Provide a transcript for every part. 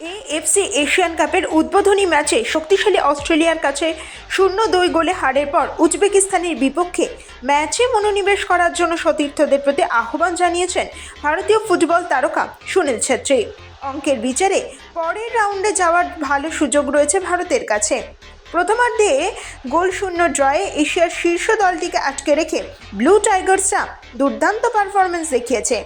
AFC Asian কাপের উদ্বোধনী ম্যাচে শক্তিশালী অস্ট্রেলিয়ার কাছে শূন্য দুই গোলে হারের পর উজবেকিস্তানের বিপক্ষে ম্যাচে মনোনিবেশ করার জন্য সতীর্থদের প্রতি আহ্বান জানিয়েছেন ভারতীয় ফুটবল তারকা সুনীল ছেত্রী। অঙ্কের বিচারে পরের রাউন্ডে যাওয়ার ভালো সুযোগ রয়েছে ভারতের কাছে। প্রথমার্ধে গোল শূন্য ড্রয়ে এশিয়ার শীর্ষ দলটিকে আটকে রেখে ব্লু টাইগার্সরা দুর্দান্ত পারফরমেন্স দেখিয়েছে।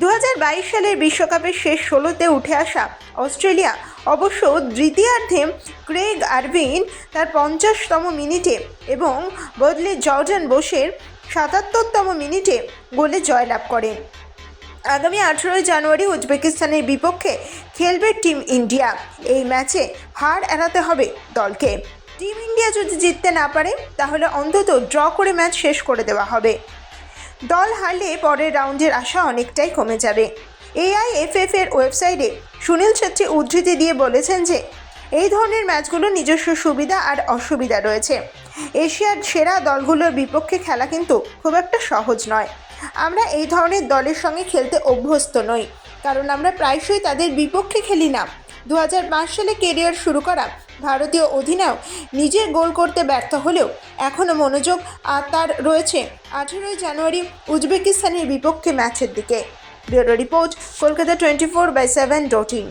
দু হাজার বাইশ সালের বিশ্বকাপের শেষ ষোলোতে উঠে আসা অস্ট্রেলিয়া অবশ্য দ্বিতীয়ার্ধে ক্রেগ আরভিন তার পঞ্চাশতম মিনিটে এবং বদলে জর্ডান বোসের সাতাত্তরতম মিনিটে গোলে জয়লাভ করে। আগামী আঠেরোই জানুয়ারি উজবেকিস্তানের বিপক্ষে খেলবে টিম ইন্ডিয়া। এই ম্যাচে হার এড়াতে হবে দলকে। টিম ইন্ডিয়া যদি জিততে না পারে, তাহলে অন্তত ড্র করে ম্যাচ শেষ করে দেওয়া হবে। দল হারলে পরের রাউন্ডের আশা অনেকটাই কমে যাবে। এআইএফএফ এর ওয়েবসাইটে সুনীল ছেত্রী উদ্ধৃতি দিয়ে বলেছেন যে, এই ধরনের ম্যাচগুলো নিজস্ব সুবিধা আর অসুবিধা রয়েছে। এশিয়ার সেরা দলগুলোর বিপক্ষে খেলা কিন্তু খুব একটা সহজ নয়। আমরা এই ধরনের দলের সঙ্গে খেলতে অভ্যস্ত নই, কারণ আমরা প্রায়শই তাদের বিপক্ষে খেলি না। দু হাজার পাঁচ সালে কেরিয়ার শুরু করা ভারতীয় অধিনায়ক নিজের গোল করতে ব্যর্থ হলেও এখনও মনোযোগ আর তার রয়েছে। আঠেরোই জানুয়ারি উজবেকিস্তানের বিপক্ষে ম্যাচের দিকে। Bureau report, Kolkata twenty four by seven dot in.